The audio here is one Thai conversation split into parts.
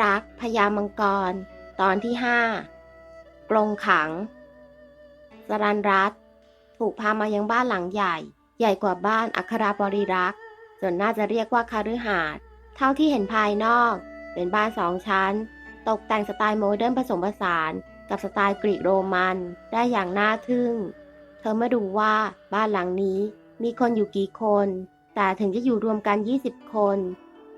รักพญามังกร ตอนที่ห้ากรงขัง สรันรัตถูกพามายังบ้านหลังใหญ่ ใหญ่กว่าบ้านอัคราบริรักษ์จนน่าจะเรียกว่าคาฤหาสน์เท่าที่เห็นภายนอก เป็นบ้านสองชั้น ตกแต่งสไตล์โมเดิร์นผสมผสานกับสไตล์กรีกโรมันได้อย่างน่าทึ่ง เธอมาดูว่าบ้านหลังนี้มีคนอยู่กี่คน แต่ถึงจะอยู่รวมกัน 20 คน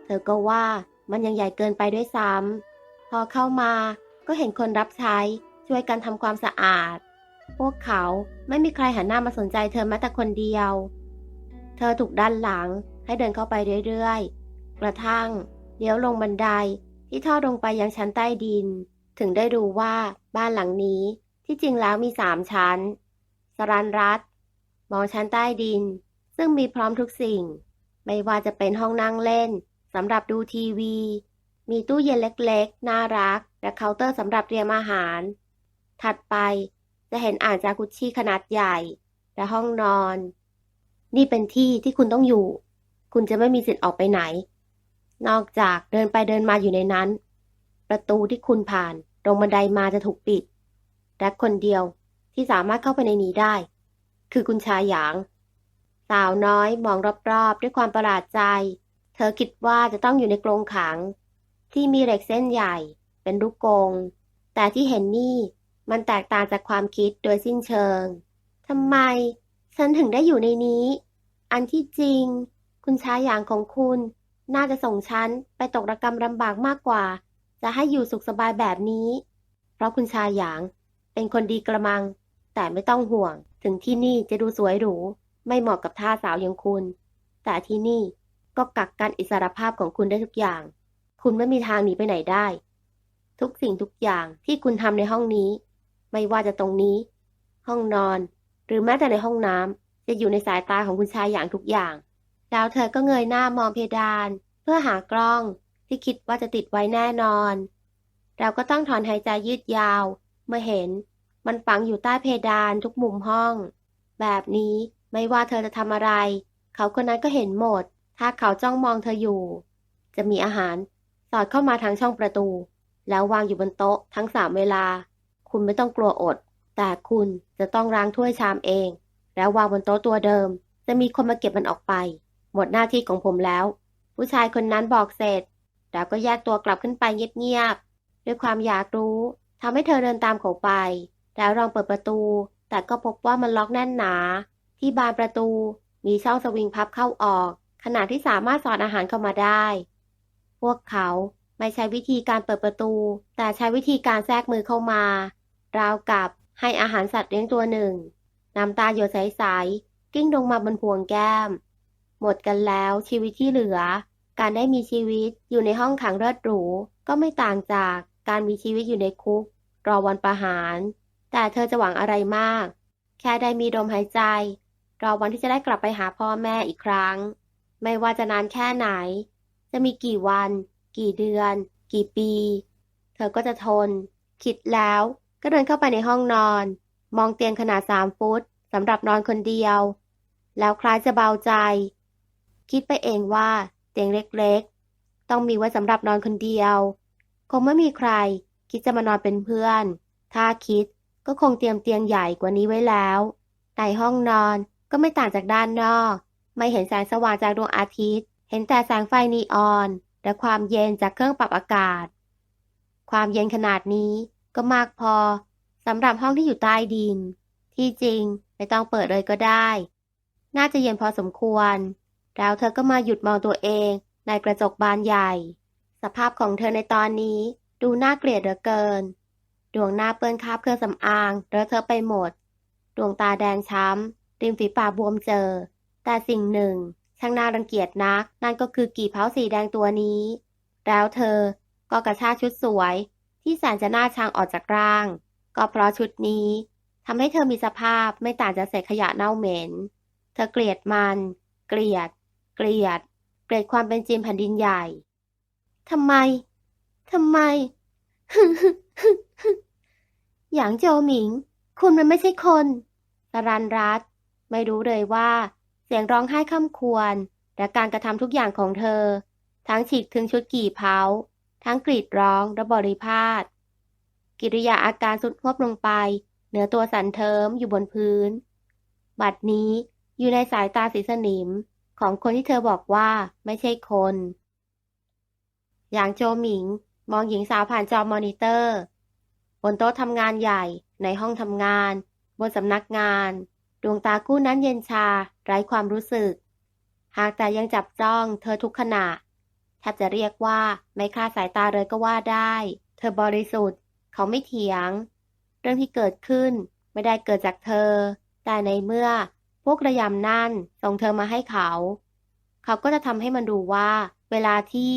เธอก็ว่า มันยังใหญ่เกินไปด้วยซ้ำพอเข้ามาก็เห็นคนรับใช้ช่วยกันทำความสะอาด พวกเขาไม่มีใครหันหน้ามาสนใจเธอแม้แต่คนเดียว เธอถูกด้านหลังให้เดินเข้าไปเรื่อยๆ กระทั่งเลี้ยวลงบันไดที่ทอดลงไปยังชั้นใต้ดิน ถึงได้รู้ว่าบ้านหลังนี้ที่จริงแล้วมีสามชั้น สรันรัตมองชั้นใต้ดิน ซึ่งมีพร้อมทุกสิ่ง ไม่ว่าจะเป็นห้องนั่งเล่น สำหรับดูทีวี มีตู้เย็นเล็กๆ น่ารัก และเคาน์เตอร์สำหรับเตรียมอาหาร ถัดไปจะเห็นอ่างจากุชชี่ขนาดใหญ่ และห้องนอน นี่เป็นที่ที่คุณต้องอยู่ คุณจะไม่มีสิทธิ์ออกไปไหน นอกจากเดินไปเดินมาอยู่ในนั้น ประตูที่คุณผ่านตรงบันไดมาจะถูกปิด และคนเดียวที่สามารถเข้าไปในนี้ได้ คือคุณชายหยาง สาวน้อยมองรอบๆ ด้วยความประหลาดใจ เธอคิดว่าจะต้องอยู่ในกรงขัง ที่มีเหล็กเส้นใหญ่ เป็นลูกกง แต่ที่เห็นนี่มันแตกต่างจากความคิดโดยสิ้นเชิงทำไม ฉันถึงได้อยู่ในนี้ อันที่จริง คุณชายหยางของคุณ น่าจะส่งฉันไปตกระกรรมลำบากมากกว่า จะให้อยู่สุขสบายแบบนี้ เพราะคุณชายหยางเป็นคนดีกระมัง แต่ไม่ต้องห่วง ถึงที่นี่จะดูสวยหรู ไม่เหมาะกับท่าสาวอย่างคุณ แต่ที่นี่ ก็กักกันอิสรภาพของคุณได้ทุกอย่าง คุณไม่มีทางหนีไปไหนได้ ทุกสิ่งทุกอย่างที่คุณทำในห้องนี้ ไม่ว่าจะตรงนี้ ห้องนอน หรือแม้แต่ในห้องน้ำจะอยู่ในสายตาของคุณชายอย่างทุกอย่าง แล้วเธอก็เงยหน้ามองเพดาน เพื่อหากล้องที่คิดว่าจะติดไว้แน่นอน เราก็ต้องถอนหายใจยืดยาว เมื่อเห็น มันฝังอยู่ใต้เพดานทุกมุมห้อง แบบนี้ไม่ว่าเธอจะทำอะไร เขาคนนั้นก็เห็นหมด ถ้าเขาจ้องมองเธออยู่ จะมีอาหารสอดเข้ามาทางช่องประตู แล้ววางอยู่บนโต๊ะทั้งสามเวลา คุณไม่ต้องกลัวอด แต่คุณจะต้องล้างถ้วยชามเอง แล้ววางบนโต๊ะตัวเดิม จะมีคนมาเก็บมันออกไป หมดหน้าที่ของผมแล้ว ผู้ชายคนนั้นบอกเสร็จแล้วก็แยกตัวกลับขึ้นไปเงียบๆด้วยความอยากรู้ทำให้เธอเดินตามเขาไป แล้วลองเปิดประตู แต่ก็พบว่ามันล็อกแน่นหนา ที่บานประตูมีช่องสวิงพับเข้าออก ขนาดที่สามารถสอดอาหารเข้ามาได้ พวกเขาไม่ใช้วิธีการเปิดประตู แต่ใช้วิธีการแทรกมือเข้ามา ราวกับให้อาหารสัตว์เลี้ยงตัวหนึ่งน้ำตาหยดใสๆกิ้งลงมาบนพวงแก้ม หมดกันแล้วชีวิตที่เหลือ การได้มีชีวิตอยู่ในห้องขังเลิศหรู ก็ไม่ต่างจากการมีชีวิตอยู่ในคุก รอวันประหาร แต่เธอจะหวังอะไรมาก แค่ได้มีลมหายใจ รอวันที่จะได้กลับไปหาพ่อแม่อีกครั้ง ไม่ว่าจะนานแค่ไหน จะมีกี่วัน กี่เดือน กี่ปี เธอก็จะทน คิดแล้วก็เดินเข้าไปในห้องนอน มองเตียงขนาดสามฟุตสำหรับนอนคนเดียว แล้วคล้ายจะเบาใจ คิดไปเองว่าเตียงเล็กๆ ต้องมีไว้สำหรับนอนคนเดียว คงไม่มีใคร คิดจะมานอนเป็นเพื่อน ถ้าคิดก็คงเตรียมเตียงใหญ่กว่านี้ไว้แล้ว ในห้องนอนก็ไม่ต่างจากด้านนอก ไม่เห็นแสงสว่างจากดวงอาทิตย์ เห็นแต่แสงไฟนีออน และความเย็นจากเครื่องปรับอากาศ ความเย็นขนาดนี้ก็มากพอสำหรับห้องที่อยู่ใต้ดิน ที่จริงไม่ต้องเปิดเลยก็ได้ น่าจะเย็นพอสมควร แล้วเธอก็มาหยุดมองตัวเองในกระจกบานใหญ่ สภาพของเธอในตอนนี้ดูน่าเกลียดเหลือเกิน ดวงหน้าเปื้อนคราบเครื่องสำอางเลอะเธอะไปหมด ดวงตาแดงช้ำริมฝีปากบวมเจอ แต่สิ่งหนึ่งช่างน่ารังเกียจนัก นั่นก็คือกี่เผาสีแดงตัวนี้ แล้วเธอก็กระชากชุดสวย ที่แสนจะน่าชังออกจากร่าง ก็เพราะชุดนี้ทำให้เธอมีสภาพไม่ต่างจากเศษขยะเน่าเหม็น เธอเกลียดมัน เกลียด เกลียด เกลียดความเป็นจีนแผ่นดินใหญ่ทำไมทำไมหยางโจวหมิง คุณมันไม่ใช่คนสรันรัตไม่รู้เลยว่า เสียงร้องไห้ข้ามควร และการกระทำทุกอย่างของเธอ ทั้งฉีกถึงชุดกี่เผาทั้งกรีดร้องและบริพาทกิริยาอาการสุดหวบลงไป เหนือตัวสันเทิมอยู่บนพื้น บัดนี้อยู่ในสายตาสีสนิมของคนที่เธอบอกว่าไม่ใช่คน อย่างโจหมิง มองหญิงสาวผ่านจอมอนิเตอร์ บนโต๊ะทำงานใหญ่ในห้องทำงาน บนสำนักงาน ดวงตาคู่นั้นเย็นชา ไร้ความรู้สึก หากแต่ยังจับจ้องเธอทุกขณะแทบจะเรียกว่าไม่คลาดสายตาเลยก็ว่าได้ เธอบริสุทธิ์ เขาไม่เถียง เรื่องที่เกิดขึ้นไม่ได้เกิดจากเธอ แต่ในเมื่อพวกระยำนั่นส่งเธอมาให้เขา เขาก็จะทำให้มันดูว่า เวลาที่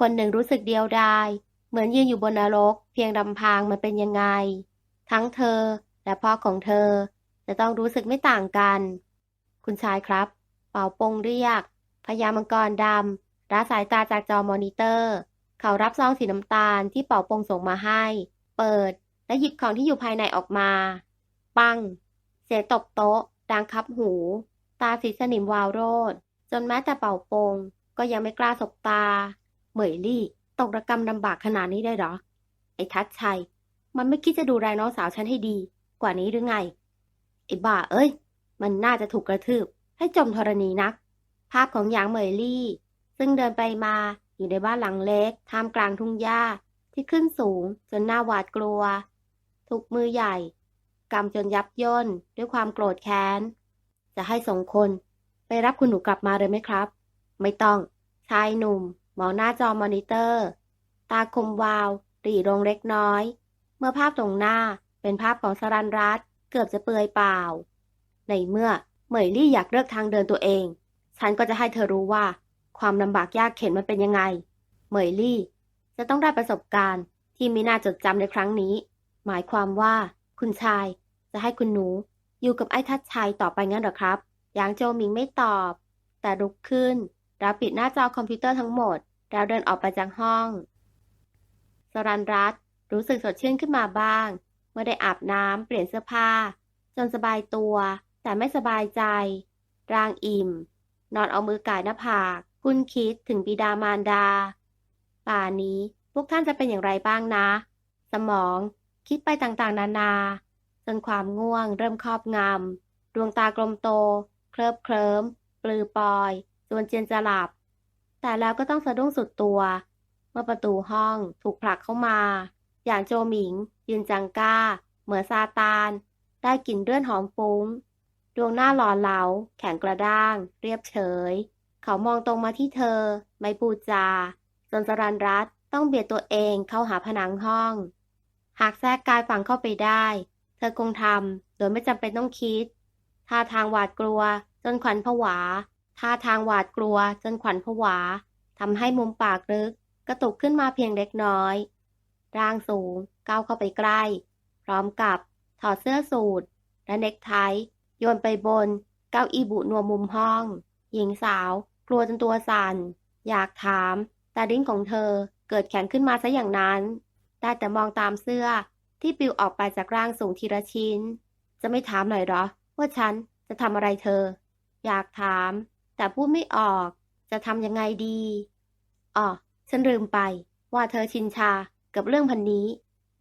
คนหนึ่งรู้สึกเดียวดายเหมือนยืนอยู่บนนรก เพียงลำพังมันเป็นยังไง ทั้งเธอและพ่อของเธอ จะต้องรู้สึกไม่ต่างกัน คุณชายครับ เป่าปงเรียก พญามังกรดำละสายตาจากจอมอนิเตอร์ เขารับซองสีน้ำตาลที่เป่าปงส่งมาให้ เปิด และหยิบของที่อยู่ภายในออกมา ปัง เสียงตบโต๊ะ ดังคับหู ตาสีสนิมวาวโรด จนแม้แต่เป่าปง ก็ยังไม่กล้าสบตา เหมยลี่ ตกระกรรมลำบากขนาดนี้ได้หรอ ไอ้ทัดชัย มันไม่คิดจะดูแลน้องสาวฉันให้ดี กว่านี้หรือไง ไอ้บ้าเอ้ย มันน่าจะถูกกระทืบ ให้จมธรณีนัก ภาพของหยางเหมยลี่ ซึ่งเดินไปมาอยู่ในบ้านหลังเล็กท่ามกลางทุ่งหญ้าที่ขึ้นสูงจนหน้าหวาดกลัว ทุกมือใหญ่กำจนยับย่นด้วยความโกรธแค้น จะให้สองคนไปรับคุณหนูกลับมาเลยไหมครับ ไม่ต้องชายหนุ่มมองหน้าจอมอนิเตอร์ ตาคมวาว รีลงเล็กน้อย เมื่อภาพตรงหน้าเป็นภาพของสรันรัต เกือบจะเปลือยเปล่า ในเมื่อเหมยลี่อยากเลือกทางเดินตัวเอง ฉันก็จะให้เธอรู้ว่า ความลำบากยากเข็นมันเป็นยังไง เหมยลี่ จะต้องได้ประสบการณ์ที่มีน่าจดจำในครั้งนี้ หมายความว่า คุณชายจะให้คุณหนู อยู่กับไอ้ทัดชัยต่อไปงั้นหรอครับหยางโจหมิงไม่ตอบ แต่ลุกขึ้นแล้วปิดหน้าจอคอมพิวเตอร์ทั้งหมดแล้วเดินออกไปจากห้องสรันรัตรู้สึกสดชื่นขึ้นมาบ้าง มื่อได้อาบน้ำเปลี่ยนเสื้อผ้า จนสบายตัว แต่ไม่สบายใจ ร่างอิ่ม นอนเอามือกายหน้าผาก คุณคิดถึงบิดามารดา ป่านี้พวกท่านจะเป็นอย่างไรบ้างนะ สมองคิดไปต่างๆ นานา จนความง่วงเริ่มครอบงำ ดวงตากลมโต เคลิบเคลิ้ม ปลือปลอยจนเจียนจะหลับ แต่แล้วก็ต้องสะดุ้งสุดตัว เมื่อประตูห้องถูกผลักเข้ามา อย่างโจหมิง ยืนจังก้า เหมือนซาตาน ได้กลิ่นเลือดหอมฟุ้ง ดวงหน้าหล่อเหลา แข็งกระด้าง เรียบเฉย เขามองตรงมาที่เธอ ไม่พูจาจนสรันรัตต้องเบียดตัวเองเข้าหาผนังห้อง หากแทรกกายฝังเข้าไปได้ เธอคงทำโดยไม่จำเป็นต้องคิด ท่าทางหวาดกลัว จนขวัญผวา ท่าทางหวาดกลัว จนขวัญผวาทำให้มุมปากลึก กระตุกขึ้นมาเพียงเล็กน้อย ร่างสูง ก้าวเข้าไปใกล้ พร้อมกับถอดเสื้อสูทและเน็กไทโยนไปบน เก้าอี้บุนวมมุมห้อง หญิงสาว กลัวจนตัวสั่น อยากถาม แต่ดิ้นของเธอเกิดแข็งขึ้นมาซะอย่างนั้น ได้แต่มองตามเสื้อที่ปลิวออกไปจากร่างสูงทีละชิ้น จะไม่ถามหน่อยหรอ ว่าฉันจะทำอะไรเธอ อยากถาม แต่พูดไม่ออก จะทำยังไงดีอ๋อฉันลืมไป ว่าเธอชินชากับเรื่องพันนี้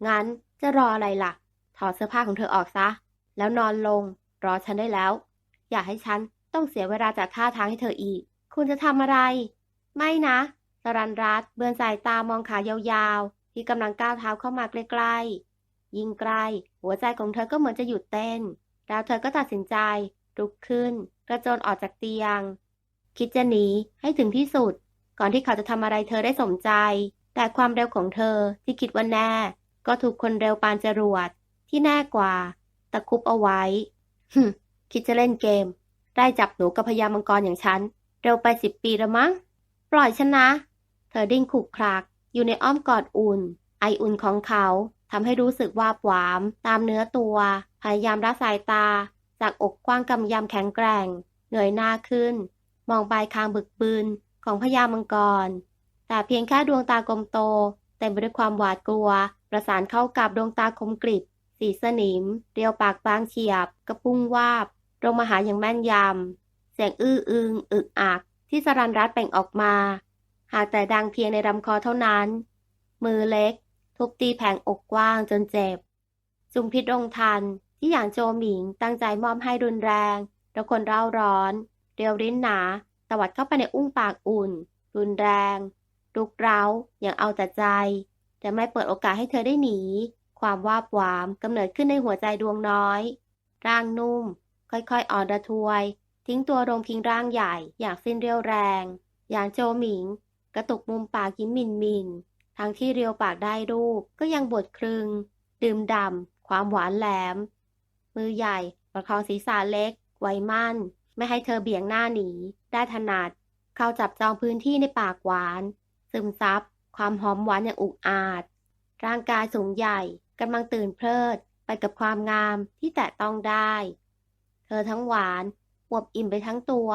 งั้นจะรออะไรล่ะ ถอดเสื้อผ้าของเธอออกซะ แล้วนอนลง รอฉันได้แล้ว อย่าให้ฉันต้องเสียเวลาจากท่าทางให้เธออีก คุณจะทำอะไร ไม่นะสรันรัตเบือนสายตามองขายาวๆ ที่กำลังก้าวเท้าเข้ามาใกล้ๆ ยิ่งใกล้ หัวใจของเธอก็เหมือนจะหยุดเต้น แล้วเธอก็ตัดสินใจ ลุกขึ้น กระโจนออกจากเตียง คิดจะหนีให้ถึงที่สุด ก่อนที่เขาจะทำอะไรเธอได้สมใจ แต่ความเร็วของเธอที่คิดว่าแน่ ก็ถูกคนเร็วปานจรวด ที่แน่กว่า ตะคุบเอาไว้ฮึคิดจะเล่นเกม ได้จับหนูกับพญามังกรอย่างฉัน เร็วไปสิบปีล้วมั้ง ปล่อยฉันนะ เธอดิ้นขุกคลัก อยู่ในอ้อมกอดอุ่น ไออุ่นของเขาทำให้รู้สึกวาหวาม ตามเนื้อตัว พยายามละสายตา จากอกกว้างกำยำแข็งแกร่งเงยหน้าขึ้น มองปลายคางบึกบืนของพญามังกร แต่เพียงแค่ดวงตากลมโตเต็มไปด้วยความหวาดกลัว ประสานเข้ากับดวงตาคมกริบ สีสนิม เรียวปากบางเฉียบ กระพุ้งวาบลงมาหาอย่างแม่นยำ เสียงอื้ออึง อึกอัก ที่สรันรัตแบ่งออกมา หากแต่ดังเพียงในลำคอเท่านั้น มือเล็ก ทุบตีแผงอกกว้างจนเจ็บ จุมพิษรงทันที่อย่างโจหมิงตั้งใจมอบให้รุนแรง แล้วคนเร่าร้อน เรียวริ้นหนาตวัดเข้าไปในอุ้งปากอุ่น รุนแรงรุกเร้าอย่างเอาแต่ใจ แต่ไม่เปิดโอกาสให้เธอได้หนี ความวาบหวามกำเนิดขึ้นในหัวใจดวงน้อย ร่างนุ่ม ค่อยๆอ่อนระทวย ทิ้งตัวลงพิงร่างใหญ่อย่างสิ้นเรียวแรง อย่างโจหมิง กระตุกมุมปากยิ้มมินมินทั้งที่เรียวปากได้รูปก็ยังบดครึง ดื่มดำความหวานแหลม มือใหญ่ประคองศีรษะเล็ก ไว้มั่น ไม่ให้เธอเบี่ยงหน้าหนี ได้ถนัด เข้าจับจองพื้นที่ในปากหวาน ซึมซับ ความหอมหวานอย่างอุกอาจ ร่างกายสูงใหญ่กำลังตื่นเพลิดไปกับความงามที่แตะต้องได้ เธอทั้งหวานอวบอิ่มไปทั้งตัว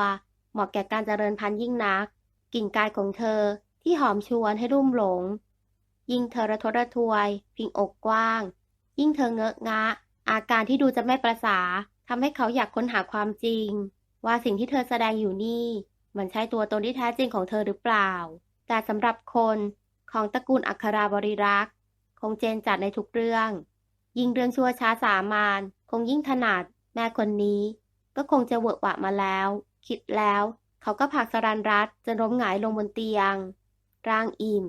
เหมาะแก่การเจริญพันธุ์ยิ่งนัก กลิ่นกายของเธอที่หอมชวนให้รุ่มหลง ยิ่งเธอระทระทวย พิงอกกว้าง ยิ่งเธอเงอะงะ อาการที่ดูจะไม่ประสาทำให้เขาอยากค้นหาความจริง ว่าสิ่งที่เธอแสดงอยู่นี่ มันใช่ตัวตนที่แท้จริงของเธอหรือเปล่า แต่สำหรับคน ของตระกูลอัคราบริรักษ์คงเจนจัดในทุกเรื่อง ยิ่งเรื่องชั่วช้าสามานคงยิ่งถนัด แม่คนนี้ ก็คงจะเวอะหวะมาแล้ว คิดแล้ว เขาก็ผลักสรันรัตจนล้มหงายลงบนเตียง ร่างอิ่ม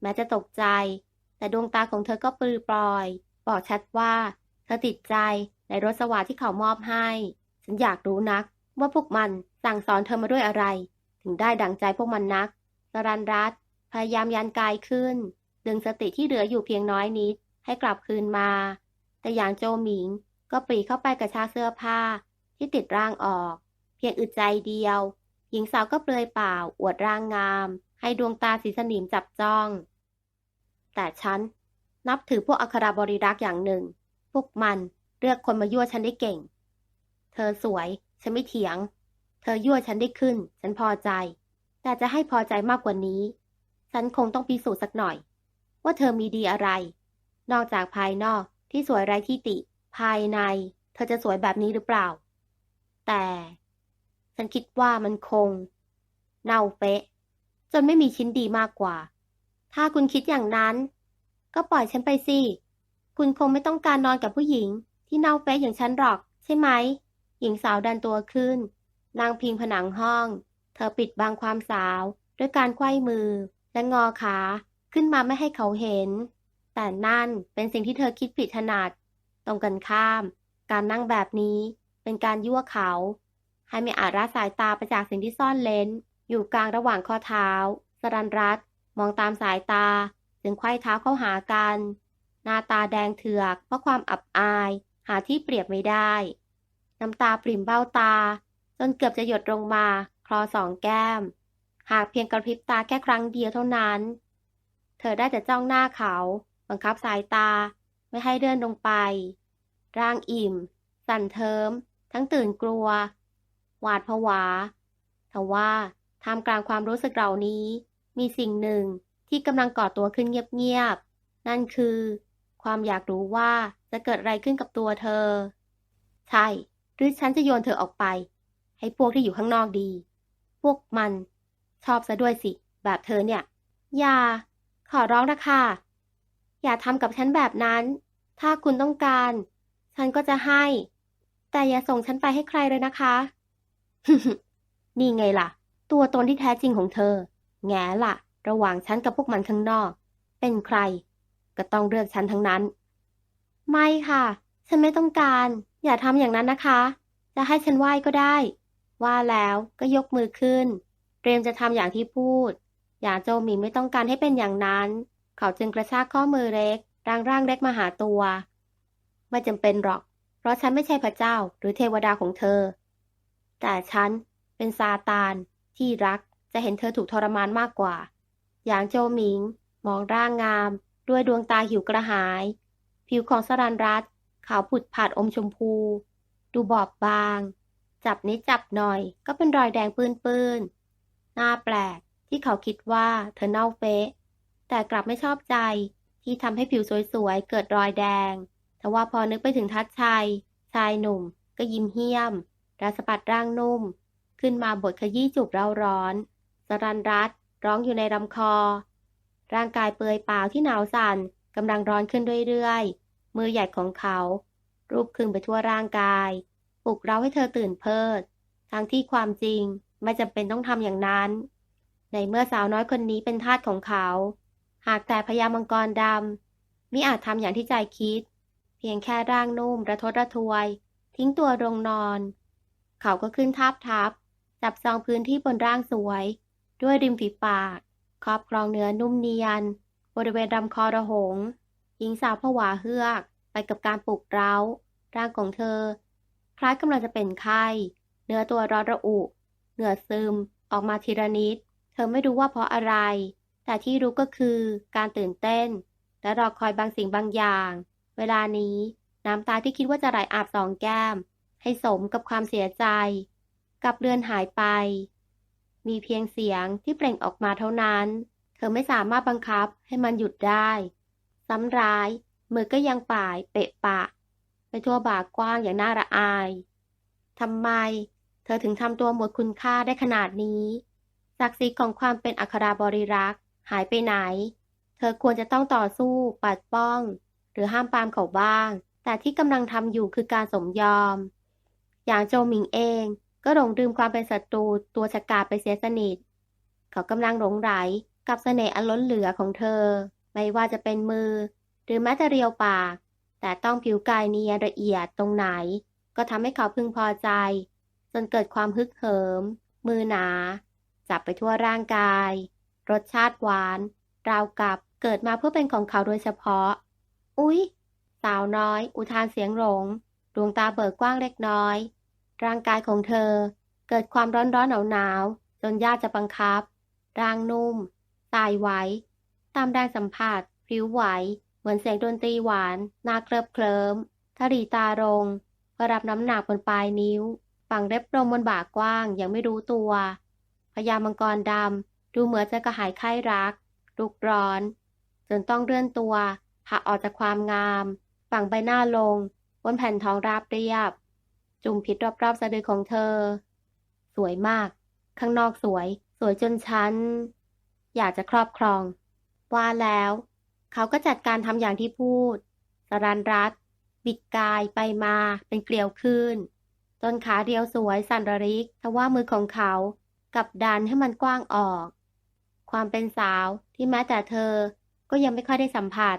แม้จะตกใจ แต่ดวงตาของเธอก็ปลือปลอย บอกชัดว่า เธอติดใจในรสสวาที่เขามอบให้ ฉันอยากรู้นัก ว่าพวกมันสั่งสอนเธอมาด้วยอะไร ถึงได้ดังใจพวกมันนักสรันรัต พยายามยันกายขึ้น ดึงสติที่เหลืออยู่เพียงน้อยนิด ให้กลับคืนมา แต่อย่างโจหมิงก็ปรีเข้าไปกระชากเสื้อผ้าที่ติดร่างออก เพียงอึดใจเดียว หญิงสาวก็เปลือยเปล่า อวดร่างงาม ให้ดวงตาสีสนิมจับจ้อง แต่ฉัน นับถือพวกอัคราบริรักษ์อย่างหนึ่ง พวกมันเลือกคนมายั่วฉันได้เก่ง เธอสวย ฉันไม่เถียง เธอยั่วฉันได้ขึ้น ฉันพอใจ แต่จะให้พอใจมากกว่านี้ ฉันคงต้องพิสูจน์สักหน่อย ว่าเธอมีดีอะไร นอกจากภายนอกที่สวยไร้ที่ติ ภายใน เธอจะสวยแบบนี้หรือเปล่า แต่ ฉันคิดว่ามันคง เน่าเฟะ จนไม่มีชิ้นดีมากกว่า ถ้าคุณคิดอย่างนั้น ก็ปล่อยฉันไปสิ คุณคงไม่ต้องการนอนกับผู้หญิง ที่เน่าเฟะอย่างฉันหรอก ใช่ไหม หญิงสาวดันตัวขึ้นนางพิงผนังห้อง เธอปิดบังความสาวด้วยการไขว้มือ และงอขาขึ้นมาไม่ให้เขาเห็น แต่นั่นเป็นสิ่งที่เธอคิดผิดถนัด ตรงกันข้าม การนั่งแบบนี้เป็นการยั่วเขา ให้ไม่อาจละสายตาไปจากสิ่งที่ซ่อนเลนอยู่กลางระหว่างข้อเท้า สรันรัตมองตามสายตา จึงไขว้เท้าเข้าหากัน หน้าตาแดงเถือกเพราะความอับอาย หาที่เปรียบไม่ได้ น้ำตาปริ่มเบ้าตา จนเกือบจะหยดลงมา คลอสองแก้ม หากเพียงกระพริบตาแค่ครั้งเดียวเท่านั้น เธอได้แต่จ้องหน้าเขา บังคับสายตาไม่ให้เดินลงไป ร่างอิ่ม สั่นเทิม ทั้งตื่นกลัว หวาดผวาทว่าท่ามกลางความรู้สึกเหล่านี้ มีสิ่งหนึ่งที่กำลังก่อตัวขึ้นเงียบๆ นั่นคือ ความอยากรู้ว่าจะเกิดอะไรขึ้นกับตัวเธอ ใช่ หรือฉันจะโยนเธอออกไป ให้พวกที่อยู่ข้างนอกดี พวกมัน ชอบซะด้วยสิ แบบเธอเนี่ย อย่า ขอร้องนะค่ะอย่าทำกับฉันแบบนั้น ถ้าคุณต้องการ ฉันก็จะให้ แต่อย่าส่งฉันไปให้ใครเลยนะคะ นี่ไงล่ะ ตัวตนที่แท้จริงของเธอ แง่ล่ะ ระหว่างฉันกับพวกมันข้างนอก เป็นใคร ก็ต้องเลือกฉันทั้งนั้น ไม่ค่ะ ฉันไม่ต้องการ อย่าทำอย่างนั้นนะคะ จะให้ฉันไหว้ก็ได้ ว่าแล้วก็ยกมือขึ้น เตรียมจะทำอย่างที่พูดอย่าโจหมิงไม่ต้องการให้เป็นอย่างนั้น เขาจึงกระชากข้อมือเล็ก ร่างร่างเล็กมาหาตัว ไม่จำเป็นหรอก เพราะฉันไม่ใช่พระเจ้าหรือเทวดาของเธอ แต่ฉันเป็นซาตาน ที่รักจะเห็นเธอถูกทรมานมากกว่าอย่างโจหมิง มองร่างงาม ด้วยดวงตาหิวกระหาย ผิวของสรันรัตขาวผุดผาดอมชมพู ดูบอบบาง จับนิดจับหน่อย ก็เป็นรอยแดงปื้นๆ น้าแปลกที่เขาคิดว่าเธอเน่าเฟะแต่กลับไม่ชอบใจที่ทำให้ผิวสวยๆ เกิดรอยแดงแต่ว่าพอนึกไปถึงทัดชัย ชายหนุ่ม ก็ยิ้มเหี้ยมราสปัดร่างนุ่ม ขึ้นมาบทขยี้จูบเราร้อน สรันรัตร้องอยู่ในลำคอ ร่างกายเปือยเปล่าที่หนาวสั่นกำลังร้อนขึ้นเรื่อยๆ มือใหญ่ของเขา รูปคลึงไปทั่วร่างกาย ปลุกเราให้เธอตื่นเพิด ทั้งที่ความจริง ไม่จำเป็นต้องทำอย่างนั้น ในเมื่อสาวน้อยคนนี้เป็นทาสของเขา หากแต่พญามังกรดำมิอาจทำอย่างที่ใจคิด เพียงแค่ร่างนุ่มระทดระทวย ทิ้งตัวลงนอน เขาก็ขึ้นทับทับ จับซองพื้นที่บนร่างสวย ด้วยริมฝีปาก ครอบครองเนื้อนุ่มเนียน บริเวณลำคอระหงหญิงสาวผวาเฮือกไปกับการปลุกเร้า ร่างของเธอ คล้ายกำลังจะเป็นไข้ เนื้อตัวร้อนระอุ เหงื่อซึม ออกมาทีละนิด เธอไม่รู้ว่าเพราะอะไร แต่ที่รู้ก็คือการตื่นเต้น และรอคอยบางสิ่งบางอย่าง เวลานี้น้ำตาที่คิดว่าจะไหลอาบสองแก้ม ให้สมกับความเสียใจ กับเลือนหายไป มีเพียงเสียงที่เปล่งออกมาเท่านั้น เธอไม่สามารถบังคับให้มันหยุดได้ ซ้ำร้าย มือก็ยังป่ายเปะปะ ไปทั่วบ่ากว้างอย่างน่าระอายทำไม เธอถึงทำตัวหมดคุณค่าได้ขนาดนี้ศักดิ์ศรีของความเป็นอัคราบริรักษ์หายไปไหน เธอควรจะต้องต่อสู้ปัดป้อง หรือห้ามปามเขาบ้าง แต่ที่กำลังทำอยู่คือการสมยอม อย่างโจหมิงเองก็หลงลืมความเป็นศัตรูตัวฉกาจไปเสียสนิท เขากำลังหลงไหลกับเสน่ห์อันล้นเหลือของเธอ ไม่ว่าจะเป็นมือ หรือแม้แต่เรียวปาก แต่ต้องผิวกายเนียนละเอียดตรงไหน ก็ทำให้เขาพึงพอใจ จนเกิดความฮึกเหิม มือหนา จับไปทั่วร่างกาย รสชาติหวาน ราวกับเกิดมาเพื่อเป็นของเขาโดยเฉพาะ อุ๊ย สาวน้อย อุทานเสียงหลง ดวงตาเบิกกว้างเล็กน้อย ร่างกายของเธอ เกิดความร้อนร้อนหนาวหนาวจนยากจะบังคับ ร่างนุ่มสายไหวตามแรงสัมผัสพริ้วไหว เหมือนเสียงดนตรีหวาน น่าเคลิบเคลิ้มทรีตารงเพื่อรับน้ำหนักบนปลายนิ้ว ฝั่งเล็บลมบนบ่ากว้างยังไม่รู้ตัวพญามังกรดำดูเหมือนจะกระหายไข้รัก ลุกร้อน จนต้องเลื่อนตัวหักออกจากความงาม ฝั่งใบหน้าลง บนแผ่นทองราบเรียบ จุ่มพิษรอบๆสะดือของเธอ สวยมาก ข้างนอกสวย สวยจนฉัน อยากจะครอบครอง ว่าแล้ว เขาก็จัดการทำอย่างที่พูดสรันรัตบิดกายไปมาเป็นเกลียวขึ้น จนขาเดียวสวยสั่นระริกทว่ามือของเขากับดันให้มันกว้างออก ความเป็นสาวที่แม้แต่เธอก็ยังไม่ค่อยได้สัมผัส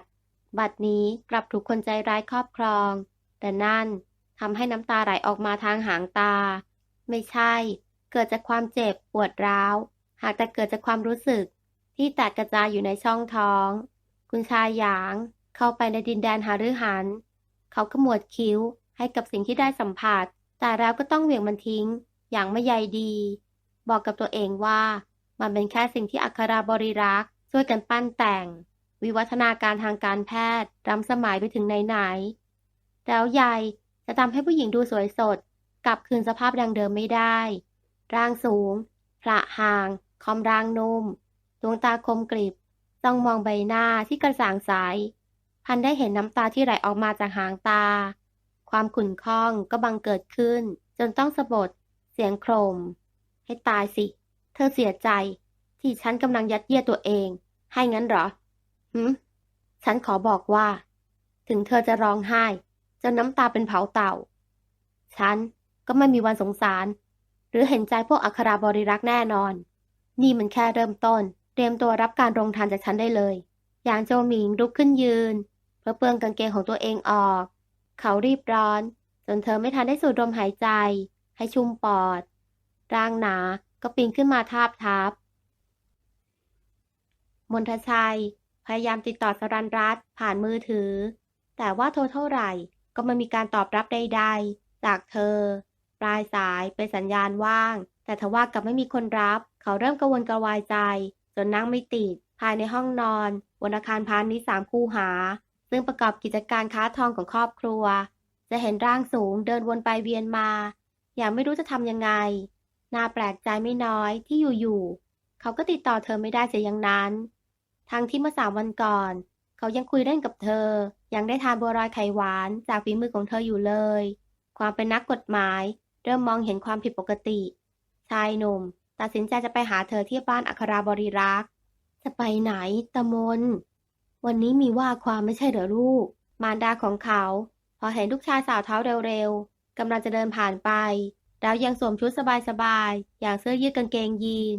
บัดนี้กลับถูกคนใจร้ายครอบครอง แต่นั่นทำให้น้ำตาไหลออกมาทางหางตา ไม่ใช่ เกิดจากความเจ็บปวดร้าว หากแต่เกิดจากความรู้สึก ที่แตกกระจายอยู่ในช่องท้อง คุณชายหยางเข้าไปในดินแดนหารือหัน เขาขมวดคิ้วให้กับสิ่งที่ได้สัมผัส แต่แล้วก็ต้องเหวี่ยงมันทิ้ง อย่างไม่ใยดี บอกกับตัวเองว่า มันเป็นแค่สิ่งที่อัคราบริรักษ์ช่วยกันปั้นแต่ง วิวัฒนาการทางการแพทย์ล้ำสมัยไปถึงไหนๆแล้วใยจะทำให้ผู้หญิงดูสวยสด กลับคืนสภาพดังเดิมไม่ได้ ร่างสูงพระห่าง คอมร่างนุ่ม ดวงตาคมกริบจ้องมองใบหน้าที่กระจ่างใส พันได้เห็นน้ำตาที่ไหลออกมาจากหางตา ความขุ่นข้องก็บังเกิดขึ้น จนต้องสะบดเสียงโครม ให้ตายสิ เธอเสียใจ ที่ฉันกำลังยัดเยียดตัวเอง ให้งั้นเหรอหืมฉันขอบอกว่า ถึงเธอจะร้องไห้จนน้ำตาเป็นเผาเต่า ฉันก็ไม่มีวันสงสาร หรือเห็นใจพวกอัคราบริรักษ์แน่นอน นี่มันแค่เริ่มต้น เตรียมตัวรับการรงทันจากฉันได้เลย อย่างโจหมิงลุกขึ้นยืน เพื่อเปลืองกางเกงของตัวเองออก เขารีบร้อน จนเธอไม่ทันได้สูดลมหายใจ ให้ชุ่มปอด ร่างหนาก็ปีนขึ้นมาทาบทับ มนทชัย พยายามติดต่อสรันรัตผ่านมือถือ แต่ว่าโทรเท่าไหร่ก็ไม่มีการตอบรับใดๆ จากเธอ ปลายสายเป็นสัญญาณว่าง แต่ทว่ากับไม่มีคนรับ เขาเริ่มกังวลกระวายใจ จนนั่งไม่ติด ภายในห้องนอนบนอาคารพาณิชย์สามคูหา ซึ่งประกอบกิจการค้าทองของครอบครัว จะเห็นร่างสูงเดินวนไปเวียนมา อย่างไม่รู้จะทำยังไง น่าแปลกใจไม่น้อยที่อยู่ๆเขาก็ติดต่อเธอไม่ได้เสียอย่างนั้น ทั้งที่เมื่อสามวันก่อน เขายังคุยเล่นกับเธอ ยังได้ทานบัวลอยไข่หวานจากฝีมือของเธออยู่เลย ความเป็นนักกฎหมาย เริ่มมองเห็นความผิดปกติ ชายหนุ่ม ตัดสินใจจะไปหาเธอที่บ้านอัคราบริรักษ์จะไปไหนตะมน วันนี้มีว่าความไม่ใช่เหรอลูก มารดาของเขา พอเห็นลูกชายสาวเท้าเร็วๆกำลังจะเดินผ่านไปแล้วยังสวมชุดสบายๆ อย่างเสื้อยืดกางเกงยีน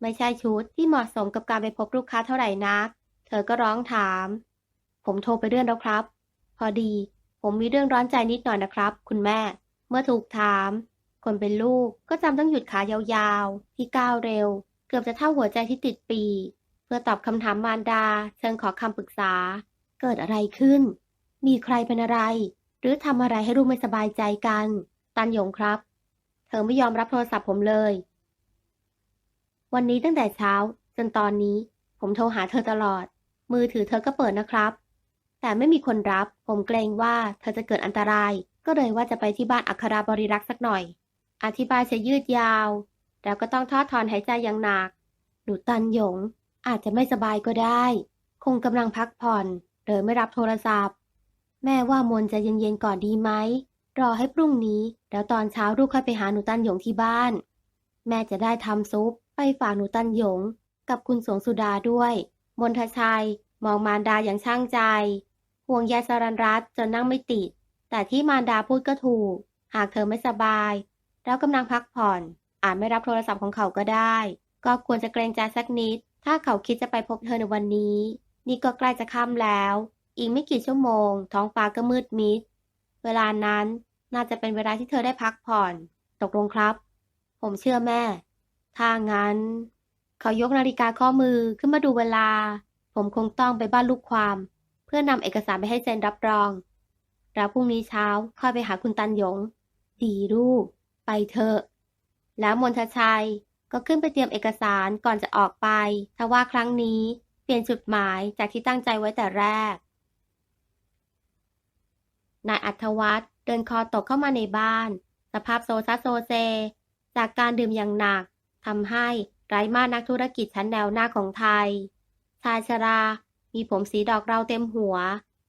ไม่ใช่ชุดที่เหมาะสมกับการไปพบลูกค้าเท่าไหร่นัก เธอก็ร้องถาม ผมโทรไปเรื่องแล้วครับ พอดี ผมมีเรื่องร้อนใจนิดหน่อยนะครับ คุณแม่ เมื่อถูกถาม คนเป็นลูกก็จำต้องหยุดขายาวๆ ที่ก้าวเร็ว เกือบจะเท่าหัวใจที่ติดปีก พื่อตอบคำถามมารดา เชิงขอคำปรึกษา เกิดอะไรขึ้น มีใครเป็นอะไร หรือทำอะไรให้ลูกไม่สบายใจกัน ตันหยงครับ เธอไม่ยอมรับโทรศัพท์ผมเลย วันนี้ตั้งแต่เช้า จนตอนนี้ ผมโทรหาเธอตลอด มือถือเธอก็เปิดนะครับ แต่ไม่มีคนรับ ผมเกรงว่าเธอจะเกิดอันตราย ก็เลยว่าจะไปที่บ้านอัคราบริรักษ์สักหน่อย อธิบายจะยืดยาว แล้วก็ต้องทอดถอนหายใจอย่างหนัก หนูตันหยง อาจจะไม่สบายก็ได้ คงกำลังพักผ่อนเลยไม่รับโทรศัพท์ แม่ว่ามนจะเย็นๆก่อนดีไหม รอให้พรุ่งนี้ แล้วตอนเช้าลูกค่อยไปหาหนูตันหยงที่บ้าน แม่จะได้ทำซุปไปฝากหนูตันหยง กับคุณสวงสุดาด้วย มนทชัย มองมารดาอย่างช่างใจ ห่วงใยสรันรัตจนนั่งไม่ติด แต่ที่มารดาพูดก็ถูก หากเธอไม่สบาย แล้วกำลังพักผ่อน อาจไม่รับโทรศัพท์ของเขาก็ได้ ก็ควรจะเกรงใจสักนิด ถ้าเขาคิดจะไปพบเธอในวันนี้ นี่ก็ใกล้จะค่ำแล้ว อีกไม่กี่ชั่วโมง ท้องฟ้าก็มืดมิด เวลานั้นน่าจะเป็นเวลาที่เธอได้พักผ่อน ตกลงครับ ผมเชื่อแม่ ถ้างั้น เขายกนาฬิกาข้อมือขึ้นมาดูเวลา ผมคงต้องไปบ้านลูกความ เพื่อนำเอกสารไปให้เซ็นรับรองแล้วพรุ่งนี้เช้าค่อยไปหาคุณตันหยง ดีลูก ไปเถอะ แล้วมนทชัย ก็ขึ้นไปเตรียมเอกสารก่อนจะออกไป ทว่าครั้งนี้เปลี่ยนจุดหมายจากที่ตั้งใจไว้แต่แรก นายอัธวัฒน์เดินคอตกเข้ามาในบ้าน สภาพโซซัสโซเซ จากการดื่มอย่างหนักทำให้ไร้มานักธุรกิจชั้นแนวหน้าของไทย ชายชรา มีผมสีดอกเราเต็มหัว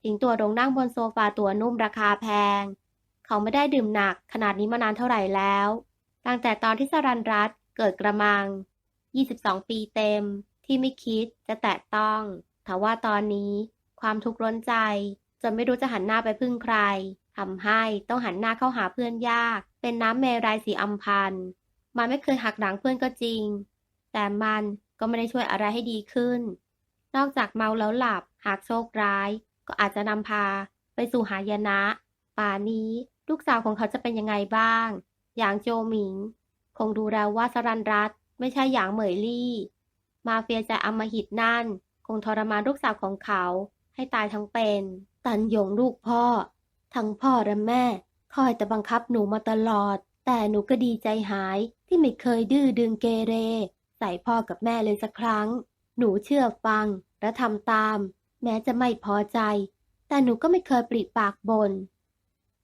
ทิ้งตัวลงนั่งบนโซฟาตัวนุ่มราคาแพง เขาไม่ได้ดื่มหนักขนาดนี้มานานเท่าไหร่แล้ว ตั้งแต่ตอนที่สรันรัต เกิดกระมัง 22 ปีเต็มที่ไม่คิดจะแตะต้องทว่าตอนนี้ความทุกข์ร้อนใจ จนไม่รู้จะหันหน้าไปพึ่งใครทำให้ต้องหันหน้าเข้าหาเพื่อนยาก เป็นน้ำเมรัยสีอัมพันมันไม่เคยหักหลังเพื่อนก็จริง แต่มันก็ไม่ได้ช่วยอะไรให้ดีขึ้น นอกจากเมาแล้วหลับ หากโชคร้าย ก็อาจจะนำพาไปสู่หายนะ ป่านี้ลูกสาวของเขาจะเป็นยังไงบ้าง อย่างโจหมิง คงดูแล้วว่าสรันรัตไม่ใช่อย่างเหมยลี่ มาเฟียใจอมหิตนั่น คงทรมานลูกสาวของเขา ให้ตายทั้งเป็น ตันหยงลูกพ่อ ทั้งพ่อและแม่ คอยแต่บังคับหนูมาตลอด แต่หนูก็ดีใจหายที่ไม่เคยดื้อดึงเกเร ใส่พ่อกับแม่เลยสักครั้ง หนูเชื่อฟังและทำตาม แม้จะไม่พอใจ แต่หนูก็ไม่เคยปริปากบน่น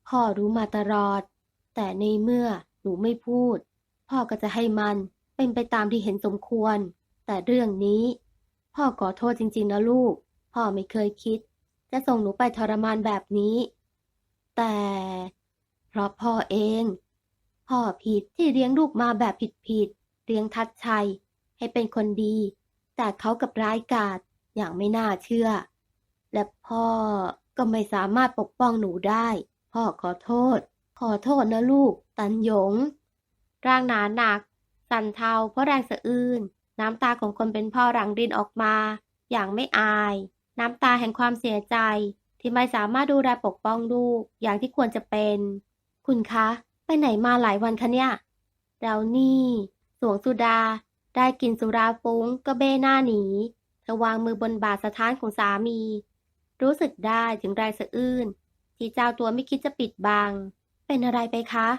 พ่อรู้มาตลอด แต่ในเมื่อหนูไม่พูด พ่อก็จะให้มันเป็นไปตามที่เห็นสมควร แต่เรื่องนี้ พ่อขอโทษจริงๆนะลูก พ่อไม่เคยคิด จะส่งหนูไปทรมานแบบนี้ แต่ เพราะพ่อเอง พ่อผิดที่เลี้ยงลูกมาแบบผิดๆเลี้ยงทัดชัย ให้เป็นคนดี แต่เขากับร้ายกาจอย่างไม่น่าเชื่อ และพ่อก็ไม่สามารถปกป้องหนูได้ พ่อขอโทษ ขอโทษนะลูก ตันหยง ร่างหนาหนัก สั่นเทาเพราะแรงสะอื้น น้ำตาของคนเป็นพ่อหลังดินออกมา อย่างไม่อาย น้ำตาแห่งความเสียใจ ที่ไม่สามารถดูแลปกป้องลูกอย่างที่ควรจะเป็น คุณคะ ไปไหนมาหลายวันคะเนี่ยเรานี่ สวงสุดา ได้กินสุราฟุ้งก็เบ้หน้าหนีเธอวางมือบนบาทสถานของสามี รู้สึกได้ถึงแรงสะอื้นที่เจ้าตัวไม่คิดจะปิดบัง เป็นอะไรไปคะ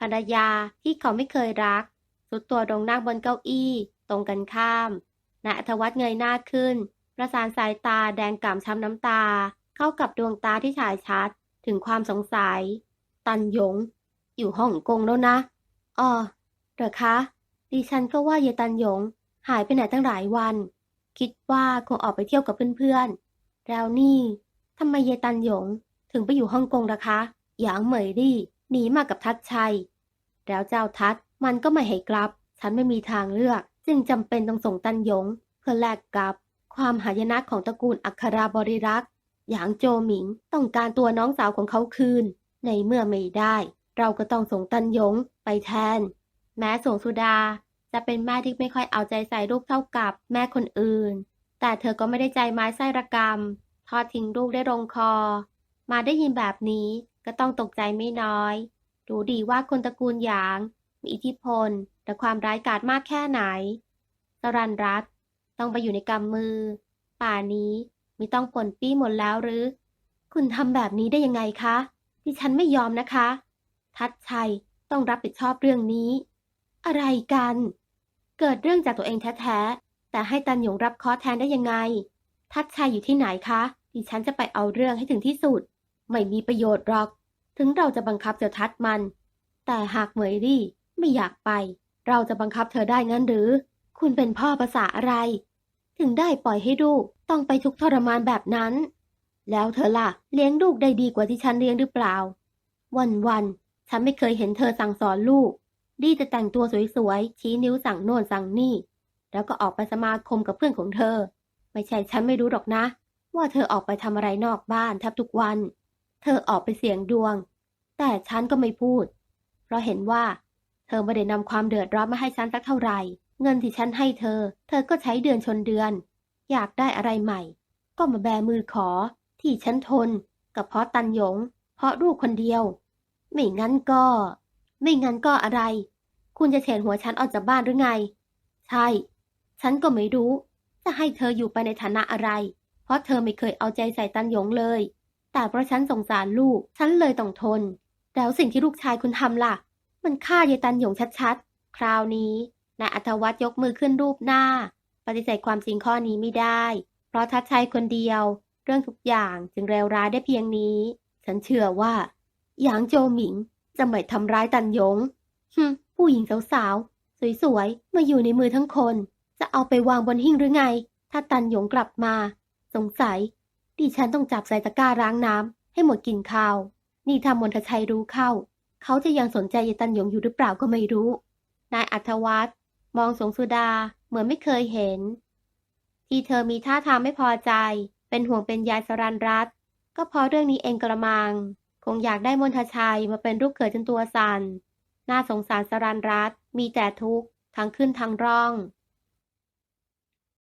ภรรยาที่เขาไม่เคยรัก สุดตัวลงนั่งบนเก้าอี้ ตรงกันข้ามนายอัธวัฒน์เงยหน้าขึ้น ประสานสายตาแดงก่ำช้ำน้ำตา เข้ากับดวงตาที่ฉายชัด ถึงความสงสัย ตันหยง อยู่ฮ่องกงแล้วนะอ๋อเหรอคะดิฉันก็ว่าเยตันหยง หายไปไหนตั้งหลายวัน คิดว่าคงออกไปเที่ยวกับเพื่อนๆแล้วนี่ทำไมเยตันหยงถึงไปอยู่ฮ่องกงล่ะคะ หยางเหมยรี่ หนีมากับทัดชัย แล้วเจ้าทัดมันก็ไม่ให้กลับ ฉันไม่มีทางเลือก จึงจำเป็นต้องส่งตันยง เพื่อแลกกับ ความหายนะของตระกูลอัคราบริรักษ์หยางโจหมิงต้องการตัวน้องสาวของเขาคืน ในเมื่อไม่ได้ เราก็ต้องส่งตันยงไปแทน แม้ส่งสุดา จะเป็นแม่ที่ไม่ค่อยเอาใจใส่ลูกเท่ากับแม่คนอื่น แต่เธอก็ไม่ได้ใจไม้ไส้ระกรรม ทอดทิ้งลูกได้ลงคอ มาได้ยินแบบนี้ ก็ต้องตกใจไม่น้อย รู้ดีว่าคนตระกูลหยาง มีอิทธิพล และความร้ายกาจมากแค่ไหนสรันรัตต้องไปอยู่ในกำมือ ป่านี้มีต้องผลปี้หมดแล้วหรือ คุณทำแบบนี้ได้ยังไงคะดิฉันไม่ยอมนะคะ ทัดชัยต้องรับผิดชอบเรื่องนี้ อะไรกัน เกิดเรื่องจากตัวเองแท้ๆ แต่ให้ตันหยงรับคอแทนได้ยังไง ทัดชัยอยู่ที่ไหนคะ ดิฉันจะไปเอาเรื่องให้ถึงที่สุด ไม่มีประโยชน์หรอก ถึงเราจะบังคับเจ้าทัดมัน แต่หากเหมยรี่ไม่อยากไป เราจะบังคับเธอได้งั้นหรือ คุณเป็นพ่อภาษาอะไร ถึงได้ปล่อยให้ลูกต้องไปทุกทรมานแบบนั้น แล้วเธอล่ะเลี้ยงลูกได้ดีกว่าที่ฉันเลี้ยงหรือเปล่า วันวันๆฉันไม่เคยเห็นเธอสั่งสอนลูก ดีแต่แต่งตัวสวยๆ ชี้นิ้วสั่งโน่นสั่งนี่ แล้วก็ออกไปสมาคมกับเพื่อนของเธอ ไม่ใช่ฉันไม่รู้หรอกนะ ว่าเธอออกไปทำอะไรนอกบ้านแทบทุกวัน เธอออกไปเสี่ยงดวง แต่ฉันก็ไม่พูด เพราะเห็นว่า เธอไม่ได้นำความเดือดร้อนมาให้ฉันสักเท่าไหร่ เงินที่ฉันให้เธอ เธอก็ใช้เดือนชนเดือน อยากได้อะไรใหม่ ก็มาแบมือขอ ที่ฉันทนกับเพราะตันหยง เพราะลูกคนเดียว ไม่งั้นก็ ไม่งั้นก็อะไร คุณจะเฉดหัวฉันออกจากบ้านหรือไง ใช่ ฉันก็ไม่รู้ จะให้เธออยู่ไปในฐานะอะไร เพราะเธอไม่เคยเอาใจใส่ตันหยงเลย แต่เพราะฉันสงสารลูก ฉันเลยต้องทน แล้วสิ่งที่ลูกชายคุณทำล่ะ มันฆ่ายายตันหยงชัดๆ คราวนี้นายอัธวัฒน์ยกมือขึ้นรูปหน้า ปฏิเสธความจริงข้อนี้ไม่ได้ เพราะทัดชัยคนเดียว เรื่องทุกอย่างจึงเลวร้ายได้เพียงนี้ ฉันเชื่อว่าหยางโจหมิงจะไม่ทำร้ายตันหยงฮึผู้หญิงสาวๆ สวยๆ มาอยู่ในมือทั้งคน จะเอาไปวางบนหิ้งหรือไง ถ้าตันหยงกลับมา สงสัย ดิฉันต้องจับใส่ตะกร้าล้างน้ำให้หมดกลิ่นคาว นี่ถ้ามนทชัยรู้เข้า เขาจะยังสนใจยายตันหยงอยู่หรือเปล่าก็ไม่รู้ นายอัธวัฒน์มองสงสุดาเหมือนไม่เคยเห็น ที่เธอมีท่าทางไม่พอใจ เป็นห่วงเป็นใยสรันรัตก็เพราะเรื่องนี้เองกระมัง คงอยากได้มนทชัยมาเป็นลูกเขยจนตัวสัน่นน่าสงสารสรันรัตมีแต่ทุกข์ทั้งขึ้นทั้งร่อง